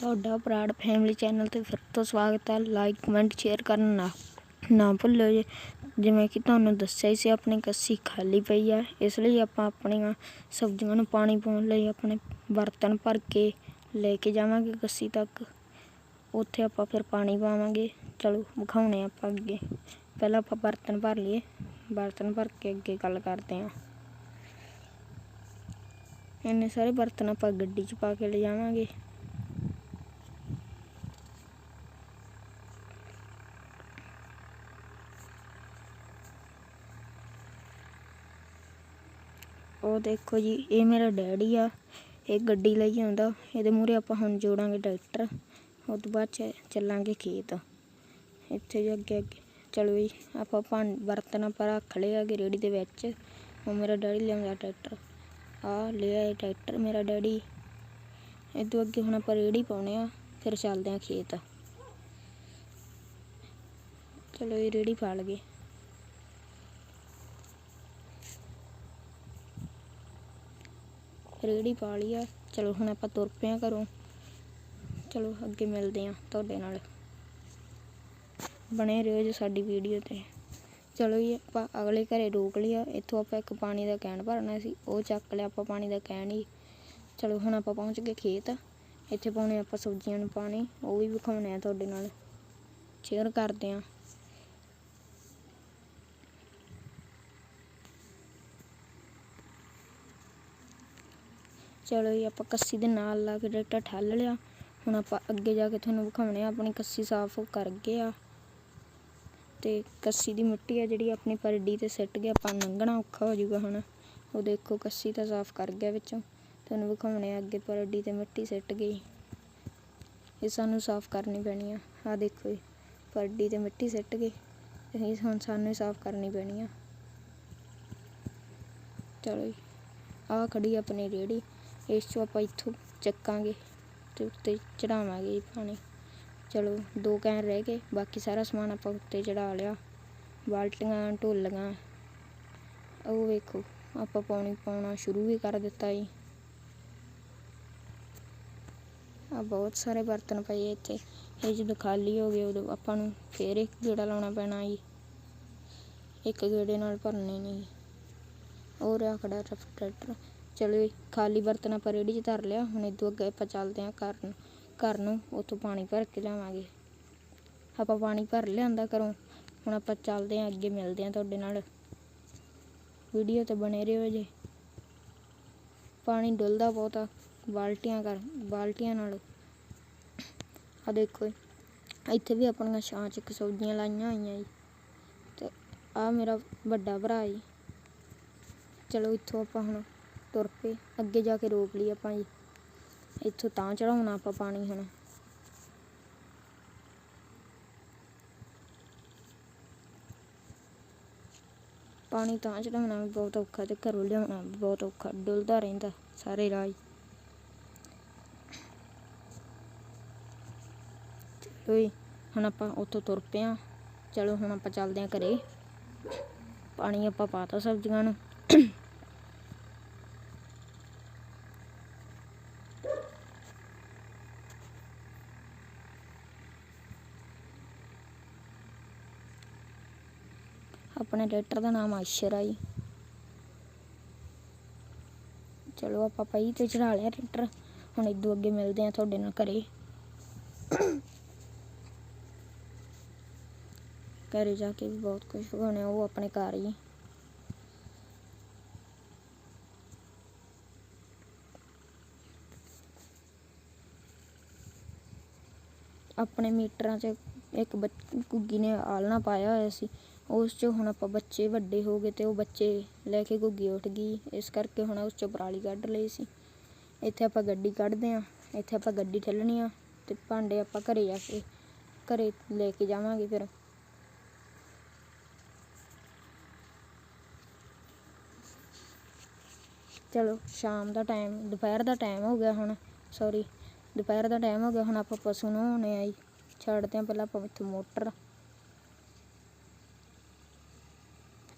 ਤੁਹਾਡਾ ਪ੍ਰਾੜ family channel ਤੇ ਫਿਰ ਤੋਂ ਸਵਾਗਤ ਹੈ। ਲਾਈਕ ਕਮੈਂਟ ਸ਼ੇਅਰ ਕਰਨਾ ਨਾ ਨਾ ਭੁੱਲੋ ਜੀ। ਜਿਵੇਂ ਕਿ ਤੁਹਾਨੂੰ ਦੱਸਿਆ ਹੀ ਸੀ, ਆਪਣੀ ਕੱਸੀ ਖਾਲੀ ਪਈ ਹੈ ਇਸ ਲਈ ਆਪਾਂ ਆਪਣੀਆਂ ਸਬਜ਼ੀਆਂ ਨੂੰ ਪਾਣੀ ਪਾਉਣ ਲਈ ਆਪਣੇ ਬਰਤਨ ਭਰ ਕੇ ਲੈ ਕੇ ਜਾਵਾਂਗੇ ਕੱਸੀ ਤੱਕ। ਉੱਥੇ ਆਪਾਂ ਫਿਰ ਪਾਣੀ ਪਾਵਾਂਗੇ। ਚਲੋ, ਵਿਖਾਉਣੇ ਆਪਾਂ ਅੱਗੇ। ਪਹਿਲਾਂ ਆਪਾਂ ਬਰਤਨ ਭਰ ਲਈਏ। ਬਰਤਨ ਭਰ ਕੇ ਅੱਗੇ ਗੱਲ ਕਰਦੇ ਹਾਂ। ਇੰਨੇ ਸਾਰੇ ਬਰਤਨ ਆਪਾਂ ਗੱਡੀ 'ਚ ਪਾ ਕੇ ਲੈ ਜਾਵਾਂਗੇ। ਉਹ ਦੇਖੋ ਜੀ, ਇਹ ਮੇਰਾ ਡੈਡੀ ਆ। ਇਹ ਗੱਡੀ ਲਈ ਆਉਂਦਾ। ਇਹਦੇ ਮੂਹਰੇ ਆਪਾਂ ਹੁਣ ਜੋੜਾਂਗੇ ਟਰੈਕਟਰ। ਉਸ ਤੋਂ ਬਾਅਦ ਚ ਚੱਲਾਂਗੇ ਖੇਤ। ਇੱਥੇ ਜੇ ਅੱਗੇ ਅੱਗੇ। ਚਲੋ ਜੀ, ਆਪਾਂ ਭਾਂ, ਬਰਤਨ ਆਪਾਂ ਰੱਖ ਲਿਆ ਹੈਗੇ ਰੇੜੀ ਦੇ ਵਿੱਚ। ਉਹ ਮੇਰਾ ਡੈਡੀ ਲਿਆਉਂਦਾ ਟਰੈਕਟਰ। ਆ ਲਿਆ ਇਹ ਟਰੈਕਟਰ ਮੇਰਾ ਡੈਡੀ। ਇਹ ਤੋਂ ਅੱਗੇ ਹੁਣ ਆਪਾਂ ਰੇੜੀ ਪਾਉਣੇ ਆ, ਫਿਰ ਚੱਲਦੇ ਆ ਖੇਤ। ਚਲੋ ਇਹ ਰੇੜੀ ਪਾ ਲਗੇ ਰੇੜੀ ਪਾ ਲਈ ਆ। ਚਲੋ ਹੁਣ ਆਪਾਂ ਤੁਰ ਪਏ ਆ ਘਰੋਂ। ਚਲੋ ਅੱਗੇ ਮਿਲਦੇ ਆ ਤੁਹਾਡੇ ਨਾਲ। ਬਣੇ ਰਹੋ ਜੀ ਸਾਡੀ ਵੀਡੀਓ ਤੇ। ਚਲੋ ਜੀ, ਆਪਾਂ ਅਗਲੇ ਘਰੇ ਰੋਕ ਲਿਆ। ਇੱਥੋਂ ਆਪਾਂ ਇੱਕ ਪਾਣੀ ਦਾ ਕੈਨ ਭਰਨਾ ਸੀ। ਉਹ ਚੱਕ ਲਿਆ ਆਪਾਂ ਪਾਣੀ ਦਾ ਕੈਨ ਹੀ। ਚਲੋ ਹੁਣ ਆਪਾਂ ਪਹੁੰਚ ਗਏ ਖੇਤ। ਇੱਥੇ ਪਾਉਣੇ ਆਪਾਂ ਸਬਜ਼ੀਆਂ ਨੂੰ ਪਾਣੀ। ਉਹ ਵੀ ਵਿਖਾਉਣੇ ਆ ਤੁਹਾਡੇ ਨਾਲ। ਸ਼ੇਅਰ ਕਰਦੇ ਆ। ਚਲੋ ਜੀ ਆਪਾਂ ਕੱਸੀ ਦੇ ਨਾਲ ਲਾ ਕੇ ਟਰੈਕਟਰ ਠੱਲ ਲਿਆ। ਹੁਣ ਆਪਾਂ ਅੱਗੇ ਜਾ ਕੇ ਤੁਹਾਨੂੰ ਵਿਖਾਉਣੇ ਆ, ਆਪਣੀ ਕੱਸੀ ਸਾਫ਼ ਕਰ ਗਏ ਆ। ਤੇ ਕੱਸੀ ਦੀ ਮਿੱਟੀ ਆ ਜਿਹੜੀ ਆਪਣੀ ਪਰਡੀ ਤੇ ਸਿੱਟ ਗਿਆ ਆਪਾਂ ਲੰਘਣਾ ਔਖਾ ਹੋ ਜਾਊਗਾ ਹੁਣ। ਉਹ ਦੇਖੋ ਕੱਸੀ ਤਾਂ ਸਾਫ਼ ਕਰ ਗਿਆ ਵਿੱਚੋਂ। ਤੁਹਾਨੂੰ ਵਿਖਾਉਣੇ ਆ ਅੱਗੇ ਪਰਡੀ ਤੇ ਮਿੱਟੀ ਸਿੱਟ ਗਈ। ਇਹ ਸਾਨੂੰ ਸਾਫ਼ ਕਰਨੀ ਪੈਣੀ ਆ। ਆ ਦੇਖੋ ਜੀ, ਪਰਡੀ ਤੇ ਮਿੱਟੀ ਸਿੱਟ ਗਈ। ਇਹ ਹੁਣ ਸਾਨੂੰ ਹੀ ਸਾਫ਼ ਕਰਨੀ ਪੈਣੀ ਆ। ਚਲੋ ਜੀ ਆ ਖੜੀ ਆਪਣੀ ਰੇੜੀ ਇਸ ਚੋਂ ਆਪਾਂ ਇੱਥੋਂ ਚੱਕਾਂਗੇ ਤੇ ਉੱਤੇ ਚੜਾਵਾਂਗੇ ਜੀ ਪਾਣੀ। ਚਲੋ, ਦੋ ਕੈਨ ਰਹਿ ਗਏ। ਬਾਕੀ ਸਾਰਾ ਸਮਾਨ ਆਪਾਂ ਉੱਤੇ ਚੜਾ ਲਿਆ। ਬਾਲਟੀਆਂ, ਢੋਲੀਆਂ। ਉਹ ਵੇਖੋ, ਆਪਾਂ ਪਾਣੀ ਪਾਉਣਾ ਸ਼ੁਰੂ ਵੀ ਕਰ ਦਿੱਤਾ ਜੀ। ਆ ਬਹੁਤ ਸਾਰੇ ਬਰਤਨ ਪਏ ਇੱਥੇ। ਇਹ ਜਦੋਂ ਖਾਲੀ ਹੋ ਗਏ, ਉਦੋਂ ਆਪਾਂ ਨੂੰ ਫੇਰ ਇੱਕ ਗੇੜਾ ਲਾਉਣਾ ਪੈਣਾ ਜੀ। ਇੱਕ ਗੇੜੇ ਨਾਲ ਭਰਨੇ ਨਹੀਂ ਹੋਰ ਆ ਖੜਾ ਟਰੈਕਟਰ। ਚਲੋ ਜੀ, ਖਾਲੀ ਬਰਤਨ ਆਪਾਂ ਰੇੜੀ 'ਚ ਧਰ ਲਿਆ ਹੁਣ ਇਦੋਂ ਅੱਗੇ ਆਪਾਂ ਚੱਲਦੇ ਹਾਂ ਘਰ ਨੂੰ ਘਰ ਨੂੰ ਉੱਥੋਂ ਪਾਣੀ ਭਰ ਕੇ ਲਿਆਵਾਂਗੇ। ਆਪਾਂ ਪਾਣੀ ਭਰ ਲਿਆਂਦਾ ਘਰੋਂ ਹੁਣ ਆਪਾਂ ਚੱਲਦੇ ਹਾਂ ਅੱਗੇ ਮਿਲਦੇ ਹਾਂ ਤੁਹਾਡੇ ਨਾਲ। ਵੀਡੀਓ ਤੇ ਬਣੇ ਰਹੋ ਜੇ ਪਾਣੀ ਡੁੱਲਦਾ ਬਹੁਤ ਆ ਬਾਲਟੀਆਂ ਕਰ ਬਾਲਟੀਆਂ ਨਾਲ। ਆ ਦੇਖੋ ਜੀ, ਇੱਥੇ ਵੀ ਆਪਣੀਆਂ ਛਾਂ 'ਚ ਇੱਕ ਸਬਜ਼ੀਆਂ ਲਾਈਆਂ ਹੋਈਆਂ ਜੀ। ਤੇ ਆ ਮੇਰਾ ਵੱਡਾ ਭਰਾ ਜੀ। ਚਲੋ ਇੱਥੋਂ ਆਪਾਂ ਹੁਣ ਤੁਰ ਪਏ, ਅੱਗੇ ਜਾ ਕੇ ਰੋਕ ਲਈ ਆਪਾਂ ਜੀ। ਇੱਥੋਂ ਤਾਂ ਚੜਾਉਣਾ ਆਪਾਂ ਪਾਣੀ ਹੁਣ। ਪਾਣੀ ਤਾਂ ਚੜਾਉਣਾ ਵੀ ਬਹੁਤ ਔਖਾ ਤੇ ਘਰੋਂ ਲਿਆਉਣਾ ਵੀ ਬਹੁਤ ਔਖਾ, ਡੁੱਲਦਾ ਰਹਿੰਦਾ ਸਾਰੇ ਰਾਹ ਚਲੋ ਹੁਣ ਆਪਾਂ ਉੱਥੋਂ ਤੁਰ ਪਏ ਆ ਚਲੋ ਹੁਣ ਆਪਾਂ ਚੱਲਦੇ ਆ ਘਰੇ। ਪਾਣੀ ਆਪਾਂ ਪਾਤਾ ਸਬਜ਼ੀਆਂ ਨੂੰ। ਆਪਣੇ ਟਰੈਕਟਰ ਦਾ ਨਾਮ ਆਸ਼ਰ ਆ ਜੀ ਚਲੋ ਆਪਾਂ ਪਈ ਤੇ ਚੜਾ ਲਿਆ ਟਰੈਕਟਰ ਹੁਣ ਇਦੋਂ ਅੱਗੇ ਮਿਲਦੇ ਆ ਤੁਹਾਡੇ ਨਾਲ ਘਰੇ। ਘਰੇ ਜਾ ਕੇ ਵੀ ਬਹੁਤ ਕੁਝ ਹੋਣਾ ਉਹ ਆਪਣੇ ਘਰ ਹੀ। ਆਪਣੇ ਮੀਟਰਾਂ 'ਚ ਇੱਕ ਬੱਚ- ਘੁੱਗੀ ਨੇ ਆਲਣਾ ਪਾਇਆ ਹੋਇਆ ਸੀ। ਉਸ 'ਚ ਹੁਣ ਆਪਾਂ ਬੱਚੇ ਵੱਡੇ ਹੋ ਗਏ ਅਤੇ ਉਹ ਬੱਚੇ ਲੈ ਕੇ ਘੁੱਗੀ ਉੱਠ ਗਈ। ਇਸ ਕਰਕੇ ਹੁਣ ਉਸ 'ਚੋਂ ਪਰਾਲੀ ਕੱਢ ਲਈ ਸੀ। ਇੱਥੇ ਆਪਾਂ ਗੱਡੀ ਕੱਢਦੇ ਹਾਂ। ਇੱਥੇ ਆਪਾਂ ਗੱਡੀ ਠੱਲਣੀ ਆ ਅਤੇ ਭਾਂਡੇ ਆਪਾਂ ਘਰੇ ਜਾ ਕੇ, ਘਰੇ ਲੈ ਕੇ ਜਾਵਾਂਗੇ ਫਿਰ। ਚਲੋ, ਸ਼ਾਮ ਦਾ ਟਾਈਮ ਦੁਪਹਿਰ ਦਾ ਟਾਈਮ ਹੋ ਗਿਆ ਹੁਣ ਸੌਰੀ ਦੁਪਹਿਰ ਦਾ ਟਾਈਮ ਹੋ ਗਿਆ। ਹੁਣ ਆਪਾਂ ਪਸ਼ੂ ਨਹਾਉਣੇ ਆ ਜੀ ਛੱਡਦੇ ਹਾਂ ਪਹਿਲਾਂ ਆਪਾਂ ਇੱਥੇ ਮੋਟਰ।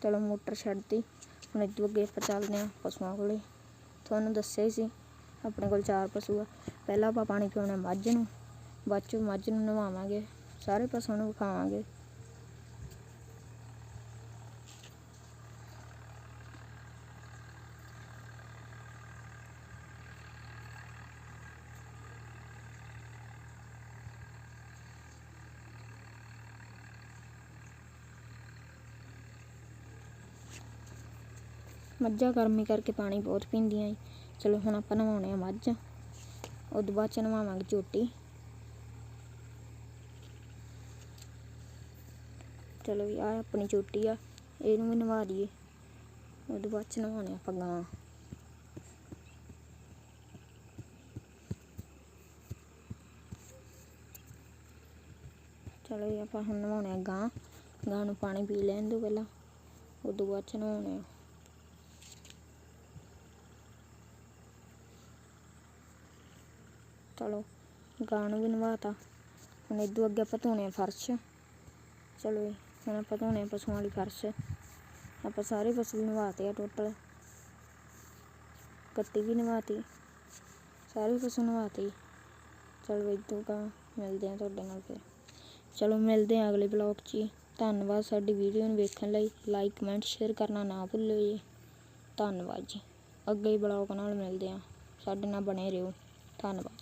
ਚਲੋ ਮੋਟਰ ਛੱਡਤੀ। ਹੁਣ ਇੱਦੋਂ ਅੱਗੇ ਆਪਾਂ ਚੱਲਦੇ ਹਾਂ ਪਸ਼ੂਆਂ ਕੋਲੇ। ਤੁਹਾਨੂੰ ਦੱਸਿਆ ਹੀ ਸੀ, ਆਪਣੇ ਕੋਲ ਚਾਰ ਪਸ਼ੂ ਆ। ਪਹਿਲਾਂ ਆਪਾਂ ਪਾਣੀ ਪਿਉਣਾ ਮੱਝ ਨੂੰ। ਬਾਅਦ ਚੋਂ ਮੱਝ ਨੂੰ ਨਵਾਵਾਂਗੇ। ਸਾਰੇ ਪਸ਼ੂਆਂ ਨੂੰ ਵਿਖਾਵਾਂਗੇ। ਮੱਝਾਂ ਗਰਮੀ ਕਰਕੇ ਪਾਣੀ ਬਹੁਤ ਪੀਂਦੀਆਂ ਈ। ਚਲੋ ਹੁਣ ਆਪਾਂ ਨਵਾਉਣੇ ਆ ਮੱਝ। ਉਦੋਂ ਬਾਅਦ ਚ ਨਵਾਵਾਂਗੇ ਝੋਟੀ। ਚਲੋ ਵੀ ਆ ਆਪਣੀ ਝੋਟੀ ਆ, ਇਹਨੂੰ ਵੀ ਨਵਾ ਦਈਏ। ਉਦੋਂ ਬਾਅਦ ਚ ਨਵਾਉਣੇ ਆਪਾਂ ਗਾਂ। ਚਲੋ ਜੀ ਆਪਾਂ ਹੁਣ ਨਵਾਉਣੇ ਆ ਗਾਂ। ਗਾਂ ਨੂੰ ਪਾਣੀ ਪੀ ਲੈਣ ਦਿਓ ਪਹਿਲਾਂ। ਉਦੋਂ ਬਾਅਦ ਚ ਨਵਾਉਣੇ ਆ। ਚਲੋ ਗਾਂ ਨੂੰ ਵੀ ਨਵਾਤਾ ਹੁਣ ਇਦੋਂ ਅੱਗੇ ਆਪਾਂ ਧੋਣੇ ਫਰਸ਼। ਚਲੋ ਜੀ, ਹੁਣ ਆਪਾਂ ਧੋਣੇ ਪਸ਼ੂਆਂ ਵਾਲੀ ਫਰਸ਼। ਆਪਾਂ ਸਾਰੇ ਪਸ਼ੂ ਨਵਾਤੇ ਆ ਟੋਟਲ ਕੱਟੀ ਵੀ ਨਵਾਤੀ ਸਾਰੇ ਪਸ਼ੂ ਨਵਾਤੇ ਚਲੋ ਇਦੋਂ ਕਾਂ ਮਿਲਦੇ ਆ ਤੁਹਾਡੇ ਨਾਲ ਫਿਰ। ਚਲੋ ਮਿਲਦੇ ਆ ਅਗਲੇ ਬਲੌਗ 'ਚ ਜੀ। ਧੰਨਵਾਦ ਸਾਡੀ ਵੀਡੀਓ ਨੂੰ ਵੇਖਣ ਲਈ। ਲਾਈਕ ਕਮੈਂਟ ਸ਼ੇਅਰ ਕਰਨਾ ਨਾ ਭੁੱਲਿਓ ਜੀ। ਧੰਨਵਾਦ ਜੀ। ਅੱਗੇ ਬਲੌਗ ਨਾਲ ਮਿਲਦੇ ਆ। ਸਾਡੇ ਨਾਲ ਬਣੇ ਰਹੋ। ਧੰਨਵਾਦ।